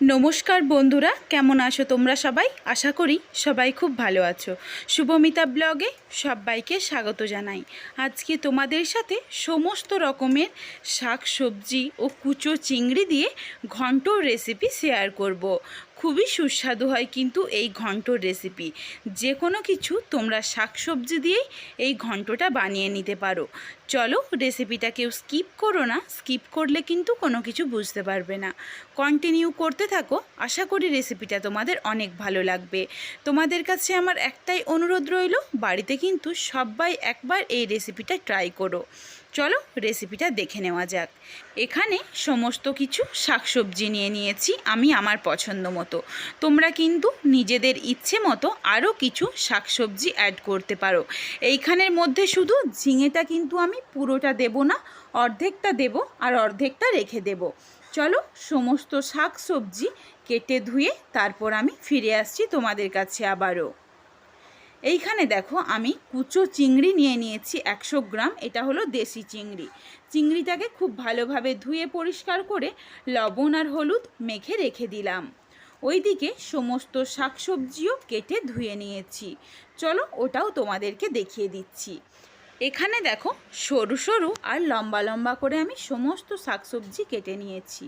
নমস্কার বন্ধুরা, কেমন আছো তোমরা সবাই? আশা করি সবাই খুব ভালো আছো। শুভমিতা ব্লগে সবাইকে স্বাগত জানাই। আজকে তোমাদের সাথে সমস্ত রকমের শাক সবজি ও কুচো চিংড়ি দিয়ে ঘন্টর রেসিপি শেয়ার করব। খুবই সুস্বাদু হয় কিন্তু এই ঘন্টর রেসিপি যে কোনো কিছু তোমরা শাক সবজি দিয়েই এই ঘন্টটা বানিয়ে নিতে পারো। চলো রেসিপিটা কেউ স্কিপ করো না স্কিপ করলে কিন্তু কোনো কিছু বুঝতে পারবে না। কন্টিনিউ করতে থাকো, আশা করি রেসিপিটা তোমাদের অনেক ভালো লাগবে। তোমাদের কাছে আমার একটাই অনুরোধ রইল, বাড়িতে কিন্তু সবাই একবার এই রেসিপিটা ট্রাই করো। চলো রেসিপিটা দেখে নেওয়া যাক। এখানে সমস্ত কিছু শাকসবজি নিয়ে নিয়েছি, আমি আমার পছন্দ মতো। তোমরা কিন্তু নিজেদের ইচ্ছে মতো আরও কিছু শাকসবজি অ্যাড করতে পারো। এইখানের মধ্যে শুধু ঝিঙেটা কিন্তু আমি পুরোটা দেব না, অর্ধেকটা দেব আর অর্ধেকটা রেখে দেব। চলো সমস্ত শাক সবজি কেটে ধুয়ে তারপর আমি ফিরে আসছি তোমাদের কাছে আবারও। এইখানে দেখো আমি কুচো চিংড়ি নিয়ে নিয়েছি একশো গ্রাম, এটা হলো দেশি চিংড়ি। চিংড়িটাকে খুব ভালোভাবে ধুয়ে পরিষ্কার করে লবণ আর হলুদ মেখে রেখে দিলাম। ওইদিকে সমস্ত শাকসবজিও কেটে ধুয়ে নিয়েছি। চলো ওটাও তোমাদেরকে দেখিয়ে দিচ্ছি। এখানে দেখো সরু সরু আর লম্বা লম্বা করে আমি সমস্ত শাকসবজি কেটে নিয়েছি।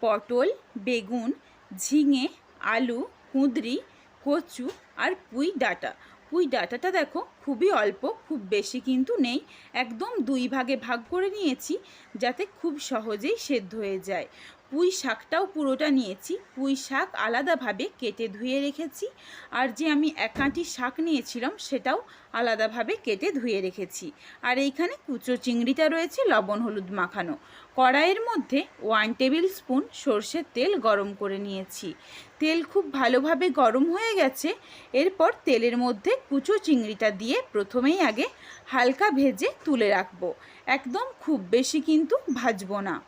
পটল, বেগুন, ঝিঙে, আলু, কুঁদরি, কচু আর পুঁই ডাঁটা। পুঁই ডাঁটাটা দেখো খুবই অল্প, খুব বেশি কিন্তু নেই। একদম দুই ভাগে ভাগ করে নিয়েছি যাতে খুব সহজেই সেদ্ধ হয়ে যায়। পুঁই শাকটাও পুরোটা নিয়েছি। পুঁই শাক আলাদাভাবে কেটে ধুয়ে রেখেছি। আর যে আমি একাঁটি শাক নিয়েছিলাম, সেটাও আলাদাভাবে কেটে ধুয়ে রেখেছি। আর এইখানে কুচো চিংড়িটা রয়েছে, লবণ, হলুদ মাখানো। কড়াইয়ের মধ্যে ওয়ান টেবিল স্পুন সর্ষের তেল গরম করে নিয়েছি। তেল খুব ভালোভাবে গরম হয়ে গেছে। এরপর তেলের মধ্যে কুচো চিংড়িটা দিয়ে প্রথমেই আগে হালকা ভেজে তুলে রাখব। একদম খুব বেশি কিন্তু ভাজবো না।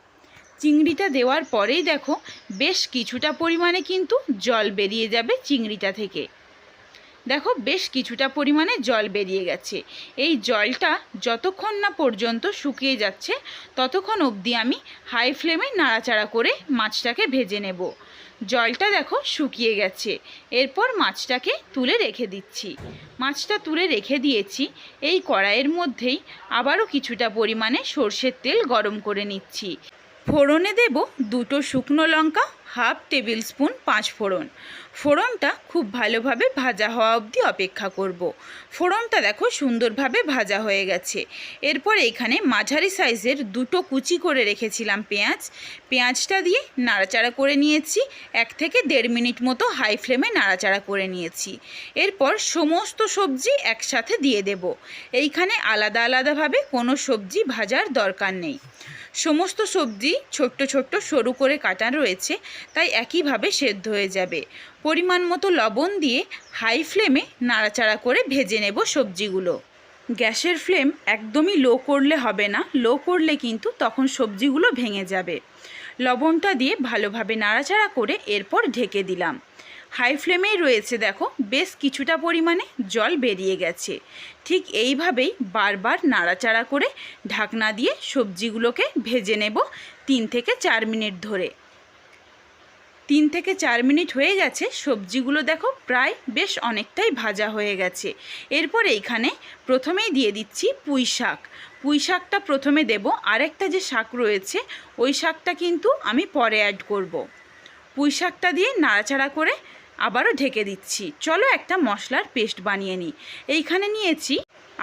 চিংড়িটা দেওয়ার পরেই দেখো বেশ কিছুটা পরিমাণে কিন্তু জল বেরিয়ে যাবে চিংড়িটা থেকে। দেখো বেশ কিছুটা পরিমাণে জল বেরিয়ে গেছে। এই জলটা যতক্ষণ না পর্যন্ত শুকিয়ে যাচ্ছে, ততক্ষণ অবধি আমি হাই ফ্লেমে নাড়াচাড়া করে মাছটাকে ভেজে নেব। জলটা দেখো শুকিয়ে গেছে। এরপর মাছটাকে তুলে রেখে দিচ্ছি। মাছটা তুলে রেখে দিয়েছি। এই কড়াইয়ের মধ্যেই আবারও কিছুটা পরিমাণে সর্ষের তেল গরম করে নিচ্ছি। ফোড়নে দেব দুটো শুকনো লঙ্কা হাফ টেবিল স্পুন পাঁচ ফোড়ন। ফোড়নটা খুব ভালোভাবে ভাজা হওয়া অবধি অপেক্ষা করব। ফোড়নটা দেখো সুন্দরভাবে ভাজা হয়ে গেছে। এরপর এখানে মাঝারি সাইজের দুটো কুচি করে রেখেছিলাম পেঁয়াজ। পেঁয়াজটা দিয়ে নাড়াচাড়া করে নিয়েছি। এক থেকে দেড় মিনিট মতো হাই ফ্লেমে নাড়াচাড়া করে নিয়েছি। এরপর সমস্ত সবজি একসাথে দিয়ে দেব। এইখানে আলাদা আলাদাভাবে কোনো সবজি ভাজার দরকার নেই। সমস্ত সবজি ছোট্ট ছোট্ট সরু করে কাটা রয়েছে। তাই একইভাবে সেদ্ধ হয়ে যাবে। পরিমাণ মতো লবণ দিয়ে হাই ফ্লেমে নাড়াচাড়া করে ভেজে নেব সবজিগুলো। গ্যাসের ফ্লেম একদমই লো করলে হবে না। লো করলে কিন্তু তখন সবজিগুলো ভেঙে যাবে। লবণটা দিয়ে ভালোভাবে নাড়াচাড়া করে এরপর ঢেকে দিলাম। হাই ফ্লেমেই রয়েছে দেখো, বেশ কিছুটা পরিমাণে জল বেরিয়ে গেছে। ঠিক এইভাবেই বারবার নাড়াচাড়া করে ঢাকনা দিয়ে সবজিগুলোকে ভেজে নেব তিন থেকে চার মিনিট ধরে। তিন থেকে চার মিনিট হয়ে গেছে, সবজিগুলো দেখো প্রায় বেশ অনেকটাই ভাজা হয়ে গেছে। এরপর এইখানে প্রথমেই দিয়ে দিচ্ছি পুঁই শাক। পুঁই শাকটা প্রথমে দেব, আরেকটা যে শাক রয়েছে, ওই শাকটা কিন্তু আমি পরে অ্যাড করব। পুঁই শাকটা দিয়ে নাড়াচাড়া করে আবারও ঢেকে দিচ্ছি। চলো একটা মশলার পেস্ট বানিয়ে নিই। এইখানে নিয়েছি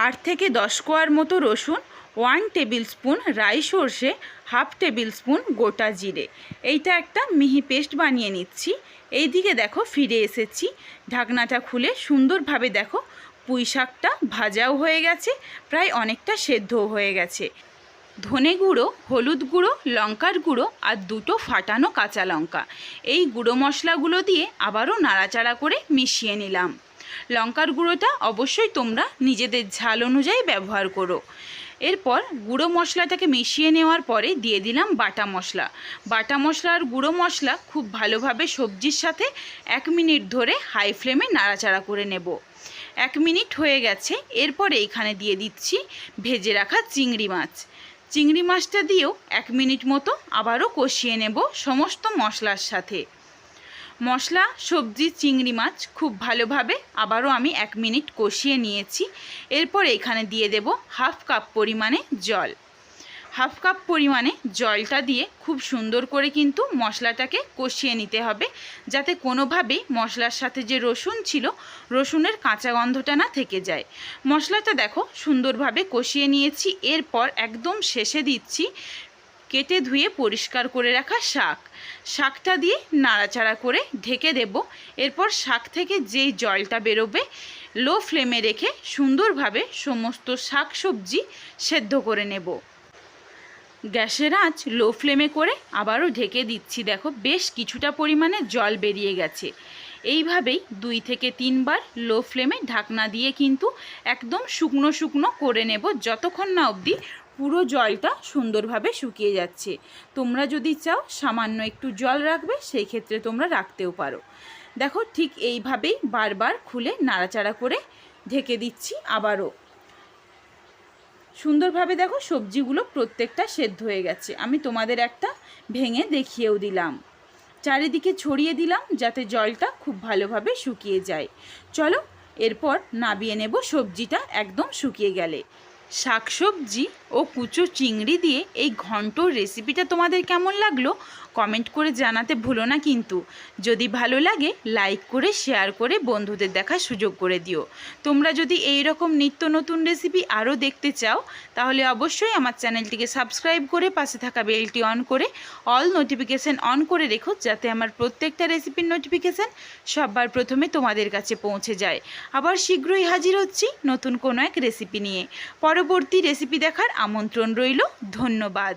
আট থেকে দশ কোয়ার মতো রসুন, ওয়ান টেবিল স্পুন রাই সর্ষে হাফ টেবিল স্পুন গোটা জিরে। এইটা একটা মিহি পেস্ট বানিয়ে নিচ্ছি। এইদিকে দেখো ফিরে এসেছি। ঢাকনাটা খুলে সুন্দরভাবে দেখো পুঁই শাকটা ভাজাও হয়ে গেছে, প্রায় অনেকটা সেদ্ধও হয়ে গেছে। ধনে গুঁড়ো, হলুদ গুঁড়ো, লঙ্কার গুঁড়ো আর দুটো ফাটানো কাঁচা লঙ্কা। এই গুঁড়ো মশলাগুলো দিয়ে আবারও নাড়াচাড়া করে মিশিয়ে নিলাম। লঙ্কার গুঁড়োটা অবশ্যই তোমরা নিজেদের ঝাল অনুযায়ী ব্যবহার করো। এরপর গুঁড়ো মশলাটাকে মিশিয়ে নেওয়ার পরে দিয়ে দিলাম বাটা মশলা। বাটা মশলা আর গুঁড়ো মশলা খুব ভালোভাবে সবজির সাথে এক মিনিট ধরে হাই ফ্লেমে নাড়াচাড়া করে নেব। এক মিনিট হয়ে গেছে, এরপরে এইখানে দিয়ে দিচ্ছি ভেজে রাখা চিংড়ি মাছ। চিংড়ি মাছটা দিয়েও এক মিনিট মতো আবারও কষিয়ে নেব সমস্ত মশলার সাথে। মশলা, সবজি, চিংড়ি মাছ খুব ভালোভাবে আবারও আমি এক মিনিট কষিয়ে নিয়েছি। এরপর এখানে দিয়ে দেব হাফ কাপ পরিমাণে জল। হাফ কাপ পরিমাণে জলটা দিয়ে খুব সুন্দর করে কিন্তু মশলাটাকে কষিয়ে নিতে হবে, যাতে কোনোভাবেই মশলার সাথে যে রসুন ছিল, রসুনের কাঁচা গন্ধটা না থেকে যায়। মশলাটা দেখো সুন্দরভাবে কষিয়ে নিয়েছি, এরপর একদম শেষে দিচ্ছি কেটে ধুয়ে পরিষ্কার করে রাখা শাক। শাকটা দিয়ে নাড়াচাড়া করে ঢেকে দেব। এরপর শাক থেকে যেই জলটা বেরোবে, লো ফ্লেমে রেখে সুন্দরভাবে সমস্ত শাক সবজি সেদ্ধ করে নেব। গ্যাসের আঁচ লো ফ্লেমে করে আবারও ঢেকে দিচ্ছি। দেখো, বেশ কিছুটা পরিমাণে জল বেরিয়ে গেছে। এইভাবেই দুই থেকে তিনবার লো ফ্লেমে ঢাকনা দিয়ে কিন্তু একদম শুকনো শুকনো করে নেব, যতক্ষণ না অবধি পুরো জলটা সুন্দরভাবে শুকিয়ে যাচ্ছে। তোমরা যদি চাও, সামান্য একটু জল রাখবে, সেই ক্ষেত্রে তোমরা রাখতেও পারো। দেখো, ঠিক এইভাবেই বারবার খুলে নাড়াচাড়া করে ঢেকে দিচ্ছি আবারও। সুন্দরভাবে দেখো, সবজিগুলো প্রত্যেকটা সেদ্ধ হয়ে গেছে। আমি তোমাদের একটা ভেঙে দেখিয়েও দিলাম। চারিদিকে ছড়িয়ে দিলাম যাতে জলটা খুব ভালোভাবে শুকিয়ে যায়। চলো, এরপর নাবিয়ে নেব সবজিটা একদম শুকিয়ে গেলে। শাকসবজি ও কুচো চিংড়ি দিয়ে এই ঘন্টর রেসিপিটা তোমাদের কেমন লাগল? কমেন্ট করে জানাতে ভুলো না কিন্তু। যদি ভালো লাগে, লাইক করে, শেয়ার করে বন্ধুদের দেখার সুযোগ করে দিও। তোমরা যদি এই রকম নিত্য নতুন রেসিপি আরও দেখতে চাও, তাহলে অবশ্যই আমার চ্যানেলটিকে সাবস্ক্রাইব করে পাশে থাকা বেলটি অন করে, অল নোটিফিকেশান অন করে রেখো যাতে আমার প্রত্যেকটা রেসিপির নোটিফিকেশান সবার প্রথমে তোমাদের কাছে পৌঁছে যায়। আবার শীঘ্রই হাজির হচ্ছি নতুন কোনো এক রেসিপি নিয়ে। পরবর্তী রেসিপি দেখার আমন্ত্রণ রইল। ধন্যবাদ।